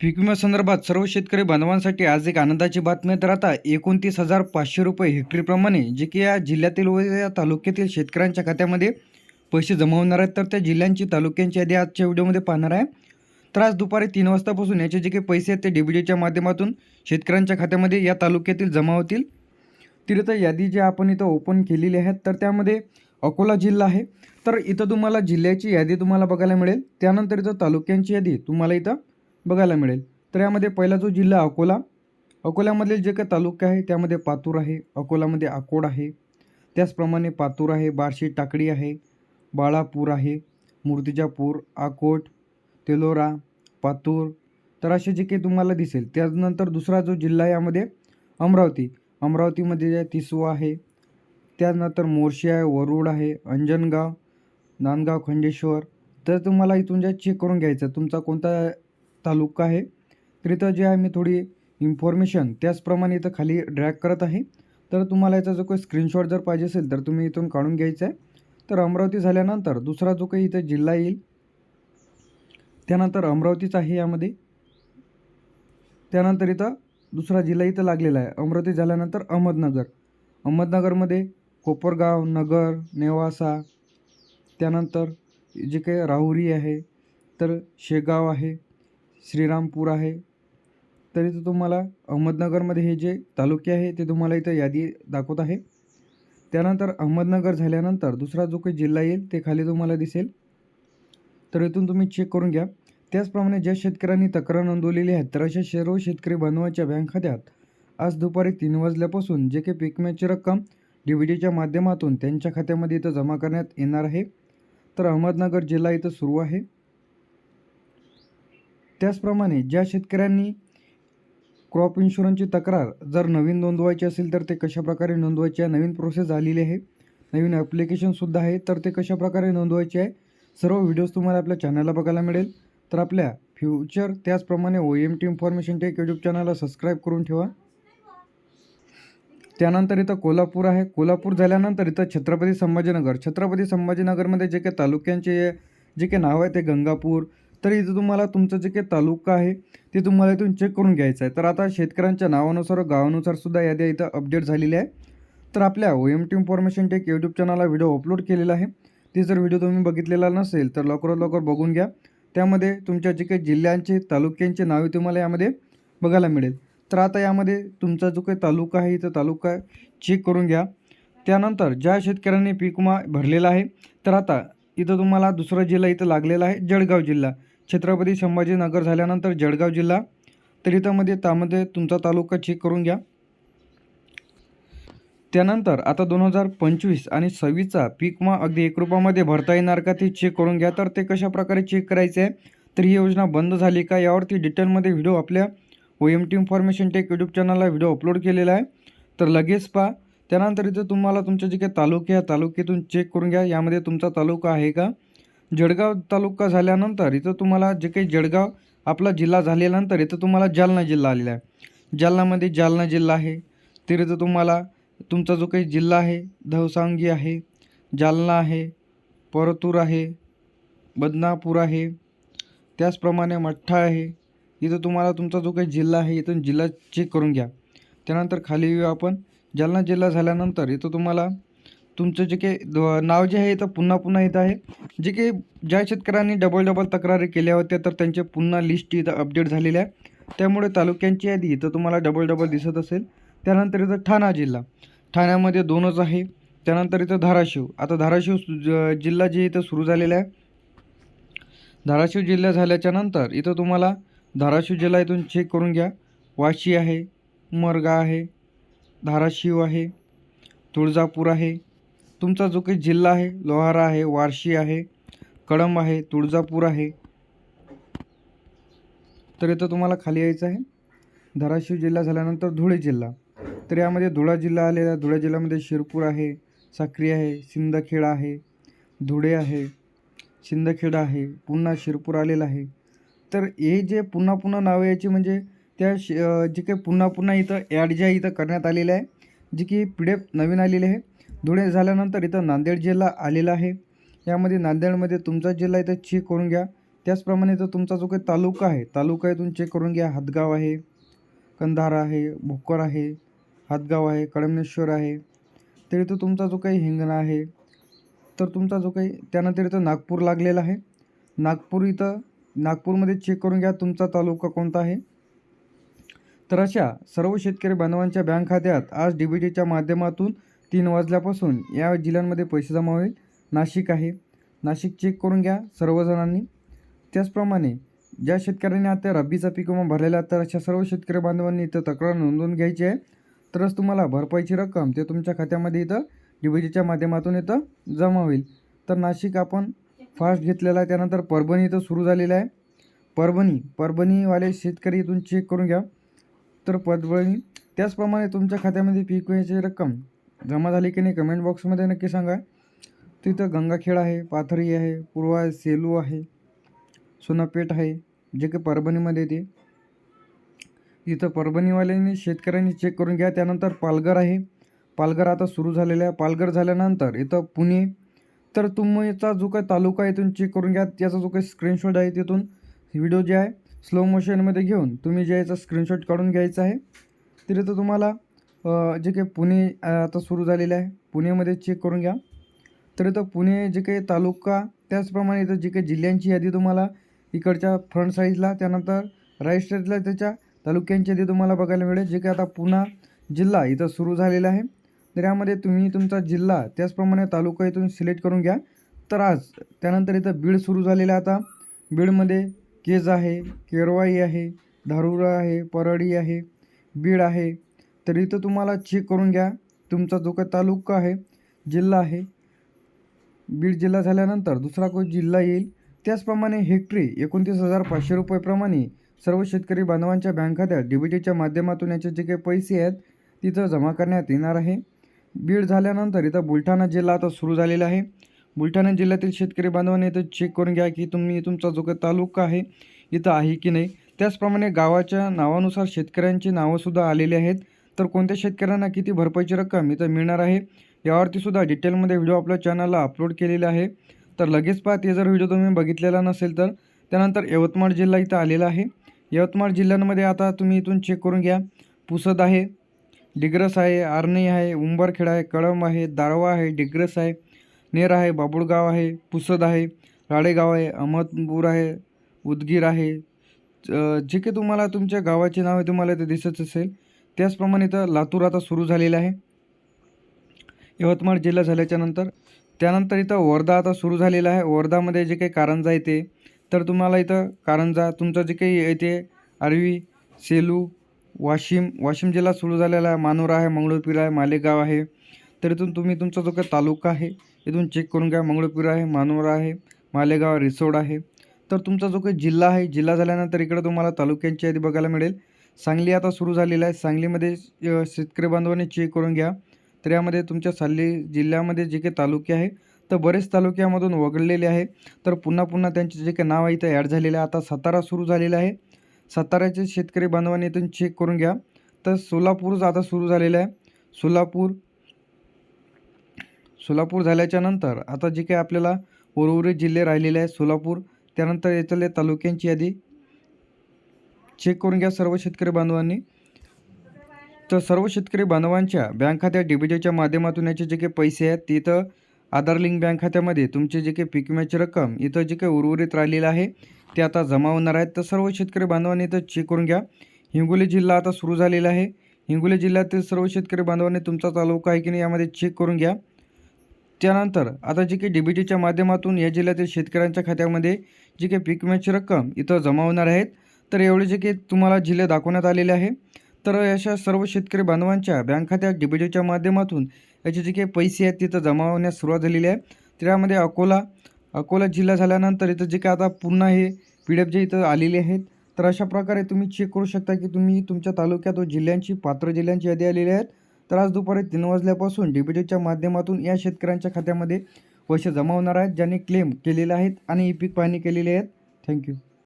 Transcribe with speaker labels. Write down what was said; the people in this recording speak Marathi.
Speaker 1: पीक विम्यासंदर्भात सर्व शेतकरी बांधवांसाठी आज एक आनंदाची बातमी तर आता एकोणतीस हजार पाचशे रुपये हेक्टरीप्रमाणे जे की या जिल्ह्यातील व या तालुक्यातील शेतकऱ्यांच्या खात्यामध्ये पैसे जमा होणार आहेत. तर त्या जिल्ह्यांची तालुक्यांची यादी आजच्या व्हिडिओमध्ये पाहणार आहे. तर आज दुपारी तीन वाजतापासून याचे जे काही पैसे आहेत ते डीबीडीच्या माध्यमातून शेतकऱ्यांच्या खात्यामध्ये या तालुक्यातील जमा होतील. तर यादी जी आपण इथं ओपन केलेली आहे तर त्यामध्ये अकोला जिल्हा आहे. तर इथं तुम्हाला जिल्ह्याची यादी तुम्हाला बघायला मिळेल. त्यानंतर इथं तालुक्यांची यादी तुम्हाला इथं बघायला मिळेल. तर यामध्ये पहिला जो जिल्हा अकोला. अकोल्यामधले जे काही तालुके आहे त्यामध्ये पातूर आहे. अकोलामध्ये अकोड आहे. त्याचप्रमाणे पातूर आहे बार्शी टाकडी आहे बाळापूर आहे मूर्तिजापूर आकोट तेलोरा पातूर. तर असे जे काही तुम्हाला दिसेल. त्यानंतर दुसरा जो जिल्हा आहे यामध्ये अमरावती. अमरावतीमध्ये जे तिसवा आहे त्यानंतर मोर्शी आहे वरुड आहे अंजनगाव नांदगाव खंडेश्वर. तर तुम्हाला इथून जे चेक करून घ्यायचं तुमचा कोणता तालुका आहे. तर इथं जे आहे मी थोडी इन्फॉर्मेशन त्याचप्रमाणे इथं खाली ड्रॅग करत आहे. तर तुम्हाला याचा जो काही स्क्रीनशॉट जर पाहिजे असेल तर तुम्ही इथून काढून घ्यायचा आहे. तर अमरावती झाल्यानंतर दुसरा जो काही इथं जिल्हा येईल त्यानंतर अमरावतीच आहे यामध्ये. त्यानंतर इथं दुसरा जिल्हा इथं लागलेला आहे. अमरावती झाल्यानंतर अहमदनगर. अहमदनगरमध्ये कोपरगाव नगर नेवासा त्यानंतर जे काही राहुरी आहे तर शेगाव आहे. श्रीरामपूर आहे. तर इथं तुम्हाला अहमदनगरमध्ये हे जे तालुके आहे ते तुम्हाला इथं यादी दाखवत आहे. त्यानंतर अहमदनगर झाल्यानंतर दुसरा जो काही जिल्हा येईल ते खाली तुम्हाला दिसेल. तर इथून तुम्ही चेक करून घ्या. त्याचप्रमाणे ज्या शेतकऱ्यांनी तक्रार नोंदवलेली आहे तर अशा सर्व शेतकरी बांधवांच्या बँक खात्यात आज दुपारी तीन वाजल्यापासून जे काही पिकम्याची रक्कम डी व्ही डीच्या माध्यमातून त्यांच्या खात्यामध्ये इथं जमा करण्यात येणार आहे. तर अहमदनगर जिल्हा इथं सुरू आहे. त्याचप्रमाणे ज्या शेतकऱ्यांनी क्रॉप इन्शुरन्सची तक्रार जर नवीन नोंदवायची असेल तर ते कशाप्रकारे नोंदवायची? आहे नवीन प्रोसेस आलेली आहे. नवीन ॲप्लिकेशनसुद्धा आहे. तर ते कशाप्रकारे नोंदवायचे आहे? सर्व व्हिडिओज तुम्हाला आपल्या चॅनलला बघायला मिळेल. तर आपल्या फ्युचर त्याचप्रमाणे O M T information tech YouTube चॅनलला सबस्क्राईब करून ठेवा. त्यानंतर इथं कोल्हापूर आहे. कोल्हापूर झाल्यानंतर इथं छत्रपती संभाजीनगर. छत्रपती संभाजीनगरमध्ये जे काही तालुक्यांचे जे काही नाव आहे ते गंगापूर तर इथं तुम्हाला तुमचं जे काही तालुका आहे ते तुम्हाला इथून चेक करून घ्यायचं आहे. तर आता शेतकऱ्यांच्या नावानुसार गावानुसारसुद्धा गावानुसार सुद्धा याद्या इथं अपडेट झालेल्या आहे. तर आपल्या O M T information tech YouTube चॅनलला व्हिडिओ अपलोड केलेला आहे. ते जर व्हिडिओ तुम्ही बघितलेला नसेल तर लवकरात लवकर बघून घ्या. त्यामध्ये तुमच्या जे काही जिल्ह्यांचे तालुक्यांचे नावे तुम्हाला यामध्ये बघायला मिळेल. तर आता यामध्ये तुमचा जो काही तालुका आहे इथं तालुका चेक करून घ्या. त्यानंतर ज्या शेतकऱ्यांनी पीक विमा भरलेला आहे तर आता इथं तुम्हाला दुसरा जिल्हा इथं लागलेला आहे जळगाव जिल्हा. छत्रपती संभाजीनगर झाल्यानंतर जळगाव जिल्हा. तर इथंमध्ये त्यामध्ये तुमचा तालुका चेक करून घ्या. त्यानंतर आता दोन हजार पंचवीस आणि सव्वीसचा पीक मा अगदी एक रुपयामध्ये भरता येणार का ते चेक करून घ्या. तर ते कशाप्रकारे चेक करायचे आहे? तर ही योजना बंद झाली का यावरती डिटेलमध्ये व्हिडिओ आपल्या O M T information tech YouTube चॅनलला व्हिडिओ अपलोड केलेला आहे. तर लगेच पहा. त्यानंतर इथं तुम्हाला तुमचे जे काही तालुके आहे तालुक्यातून चेक करून घ्या. यामध्ये तुमचा तालुका आहे का? जळगाव तालुका झाल्यानंतर इथं तुम्हाला जे काही जळगाव आपला जिल्हा झाल्यानंतर इथं तुम्हाला जालना जिल्हा आलेला आहे. जालनामध्ये जालना जिल्हा आहे. तिथं तुम्हाला तुमचा जो काही जिल्हा आहे धवसांगी आहे जालना आहे परतूर आहे बदनापूर आहे त्याचप्रमाणे मठ्ठा आहे. इथं तुम्हाला तुमचा जो काही जिल्हा आहे इथून जिल्हा चेक करून घ्या. त्यानंतर खाली येऊ आपण. जालना जिल्हा झाल्यानंतर इथं तुम्हाला तुमचं जे काही द- नाव जे आहे इथं पुन्हा पुन्हा येत आहे. जे काही ज्या शेतकऱ्यांनी डबल डबल तक्रारी केल्या होत्या तर त्यांचे पुन्हा लिस्ट इथं अपडेट झालेल्या आहे त्यामुळे तालुक्यांची यादी इथं तुम्हाला डबल डबल दिसत असेल. त्यानंतर इथं ठाणा जिल्हा. ठाण्यामध्ये दोनच आहे. त्यानंतर इथं धाराशिव. आता धाराशिव सु- ज- जिल्हा जे इथं सुरू झालेला आहे धाराशिव जिल्हा झाल्याच्यानंतर इथं तुम्हाला धाराशिव जिल्हा इथून चेक करून घ्या. वाशी आहे उमरगा आहे धाराशिव आहे तुळजापूर आहे तुमचा जो काही जिल्हा आहे लोहारा आहे वारशी आहे कळंब आहे तुळजापूर आहे तर इथं तुम्हाला खाली यायचं आहे. धाराशिव जिल्हा झाल्यानंतर धुळे जिल्हा. तर यामध्ये धुळा जिल्हा आलेला आहे. धुळे जिल्ह्यामध्ये शिरपूर आहे साक्री आहे सिंदखेडा आहे धुळे आहे शिंदखेडा आहे पुन्हा शिरपूर आलेला आहे. तर हे जे पुन्हा पुन्हा नावे याची म्हणजे त्या श जे काही पुन्हा पुन्हा इथं ॲड जे इथं करण्यात आलेलं आहे जे की पी डी एफ नवीन आलेले आहे धुळे झाल्यानंतर इथं नांदेड जिल्हा आलेला आहे. यामध्ये नांदेडमध्ये तुमचा जिल्हा इथं चेक करून घ्या. त्याचप्रमाणे इथं तुमचा जो काही तालुका आहे तालुका इथून चेक करून घ्या. हातगाव आहे कंधार आहे भोकर आहे हातगाव आहे कडमनेश्वर आहे. तर इथं तुमचा जो काही हिंगणा आहे तर तुमचा जो काही त्यानंतर इथं नागपूर लागलेला आहे. नागपूर इथं नागपूरमध्ये चेक करून घ्या तुमचा तालुका कोणता आहे. तर अशा सर्व शेतकरी बांधवांच्या बँक खात्यात आज डी बी टीच्या माध्यमातून तीन वाजल्यापासून या जिल्ह्यांमध्ये पैसे जमा होईल. नाशिक आहे. नाशिक चेक करून घ्या सर्वजणांनी. त्याचप्रमाणे ज्या शेतकऱ्यांनी आता रब्बीचा पीक विमा भरलेला तर अशा सर्व शेतकरी बांधवांनी इथं तक्रार नोंदवून घ्यायची आहे. तरच तुम्हाला भरपाईची रक्कम ते तुमच्या खात्यामध्ये इथं डी माध्यमातून इथं जमा होईल. तर नाशिक आपण फास्ट घेतलेला आहे त्यानंतर परभणी इथं सुरू झालेलं आहे. परभणी परभणीवाले शेतकरी इथून चेक करून घ्या. तर परभणी त्याचप्रमाणे तुमच्या खात्यामध्ये पीक विम्याची रक्कम जमा झाली की नाही कमेंट बॉक्समध्ये नक्की सांगा. तिथं गंगाखेड आहे पाथरी आहे पूर्वा आहे सेलू आहे सोनापेठ आहे जे काही परभणीमध्ये येते. इथं परभणीवाल्यांनी शेतकऱ्यांनी चेक करून घ्या. त्यानंतर पालघर आहे. पालघर आता सुरू झालेलं आहे पालघर झाल्यानंतर इथं पुणे तर तुमचा जो काही तालुका आहे इथून चेक करून घ्या. त्याचा जो काही स्क्रीनशॉट आहे तिथून व्हिडिओ जे आहे स्लो मोशनमध्ये घेऊन तुम्ही जे याचा स्क्रीनशॉट काढून घ्यायचा आहे तर तुम्हाला जे काही पुणे आता सुरू झालेलं आहे पुणेमध्ये चेक करून घ्या. तर इथं पुणे जे काही तालुका त्याचप्रमाणे इथं जे काही जिल्ह्यांची यादी तुम्हाला इकडच्या फ्रंट साईजला त्यानंतर राईट साईडला त्याच्या तालुक्यांची यादी तुम्हाला बघायला मिळेल. जे काही आता पुणा जिल्हा इथं सुरू झालेला आहे तर यामध्ये तुम्ही तुमचा जिल्हा त्याचप्रमाणे तालुका इथून सिलेक्ट करून घ्या. तर आज त्यानंतर इथं बीड सुरू झालेलं आहे आता. बीडमध्ये केज आहे केरवाई आहे धारुरा आहे परळी आहे बीड आहे तर इथं तुम्हाला चेक करून घ्या. तुमचा जो काही तालुका आहे जिल्हा आहे बीड जिल्हा झाल्यानंतर दुसरा कोण जिल्हा येईल त्याचप्रमाणे हेक्टरी एकोणतीस हजार पाचशे रुपयेप्रमाणे सर्व शेतकरी बांधवांच्या बँक खात्यात डीबीटीच्या माध्यमातून याचे जे काही पैसे आहेत तिथं जमा करण्यात येणार आहे. बीड झाल्यानंतर इथं बुलढाणा जिल्हा आता सुरू झालेला आहे. बुलढाणा जिल्ह्यातील शेतकरी बांधवांनी इथं चेक करून घ्या की तुम्ही तुमचा जो काही तालुका आहे इथं आहे की नाही. त्याचप्रमाणे गावाच्या नावानुसार शेतकऱ्यांची नावंसुद्धा आलेली आहेत. तर कोणत्या शेतकऱ्यांना किती भरपाईची रक्कम इथं मिळणार आहे? यावरती सुद्धा डिटेलमध्ये व्हिडिओ आपल्या चॅनलला अपलोड केलेला आहे. तर लगेच पहा ते जर व्हिडिओ तुम्ही बघितलेला नसेल तर त्यानंतर यवतमाळ जिल्हा इथं आलेला आहे. यवतमाळ जिल्ह्यांमध्ये आता तुम्ही इथून चेक करून घ्या. पुसद आहे डिग्रस आहे आर्णी आहे उंबरखेड आहे कळंब आहे दारवा आहे डिग्रस आहे नेर आहे बाबुळगाव आहे पुसद आहे राळेगाव आहे अहमदपूर आहे उदगीर आहे. जे काही तुम्हाला तुमच्या गावाचे नाव आहे तुम्हाला इथे दिसत असेल. त्याचप्रमाणे इथं लातूर आता सुरू झालेलं आहे. यवतमाळ जिल्हा झाल्याच्यानंतर त्यानंतर इथं वर्धा आता सुरू झालेला आहे. वर्धामध्ये जे काही कारंजा येते तर तुम्हाला इथं कारंजा तुमचं जे काही येते आर्वी सेलू वाशिम वाशिम जिल्हा सुरू झालेला आहे. मानोरा आहे मंगळूरपीर आहे मालेगाव आहे. तर इथून तुम्ही तुमचा जो काही तालुका आहे इथून चेक करून घ्या. मंगळूरपीर आहे मानोरा आहे मालेगाव रिसोड आहे. तर तुमचा जो काही जिल्हा आहे जिल्हा झाल्यानंतर इकडं तुम्हाला तालुक्यांची यादी बघायला मिळेल. सांगली आता सुरू झालेलं आहे. सांगलीमध्ये शेतकरी बांधवांनी चेक करून घ्या. तर यामध्ये तुमच्या सांगली जिल्ह्यामध्ये जे काही तालुके आहे तर बरेच तालुक्यामधून वगळलेले आहे. तर पुन्हा पुन्हा त्यांचे जे काही नाव आहे ते ॲड झालेले आहे. आता सातारा सुरू झालेला आहे. साताऱ्याचे शेतकरी बांधवांनी इथून चेक करून घ्या. तर सोलापूर आता सुरू झालेलं आहे. सोलापूर सोलापूर झाल्याच्यानंतर आता जे काही आपल्याला उर्वरित जिल्हे राहिलेले आहेत सोलापूर त्यानंतर येथले तालुक्यांची यादी चेक करून घ्या सर्व शेतकरी बांधवांनी. तर सर्व शेतकरी बांधवांच्या बँक खात्यात डी माध्यमातून याचे जे काही पैसे आहेत तिथं आधार लिंक बँक खात्यामध्ये तुमचे जे काही पीक विम्याची रक्कम इथं जे काही उर्वरित राहिलेलं आहे ते आता जमा होणार आहेत. तर सर्व शेतकरी बांधवांनी इथं चेक करून घ्या. हिंगोली जिल्हा आता सुरू झालेला आहे. हिंगोली जिल्ह्यातील सर्व शेतकरी बांधवांनी तुमचा तालुका आहे की नाही यामध्ये चेक करून घ्या. त्यानंतर आता जे काही डीबीटीच्या माध्यमातून या जिल्ह्यातील शेतकऱ्यांच्या खात्यामध्ये जी काही पीक विम्याची रक्कम इथं जमा होणार आहेत तर एवढे जे काही तुम्हाला जिल्हे दाखवण्यात आलेले आहे तर अशा सर्व शेतकरी बांधवांच्या बँक खात्यात डिबिटीच्या माध्यमातून याचे जे काही पैसे आहेत तिथं जमा होण्यास सुरुवात झालेली आहे. त्यामध्ये अकोला अकोला जिल्हा झाल्यानंतर इथं जे काय आता पुन्हा हे पी डी एफ जे इथं आलेले आहेत तर अशा प्रकारे तुम्ही चेक करू शकता की तुम्ही तुमच्या तालुक्यात व जिल्ह्यांची पात्र जिल्ह्यांची यादी आलेली आहेत तर आज दुपारी तीन वाजल्यापासून डी माध्यमातून या शेतकऱ्यांच्या खात्यामध्ये पैसे जमा होणार आहेत ज्यांनी क्लेम केलेले आहेत आणि ई पीक पाहणी केलेली आहेत थँक्यू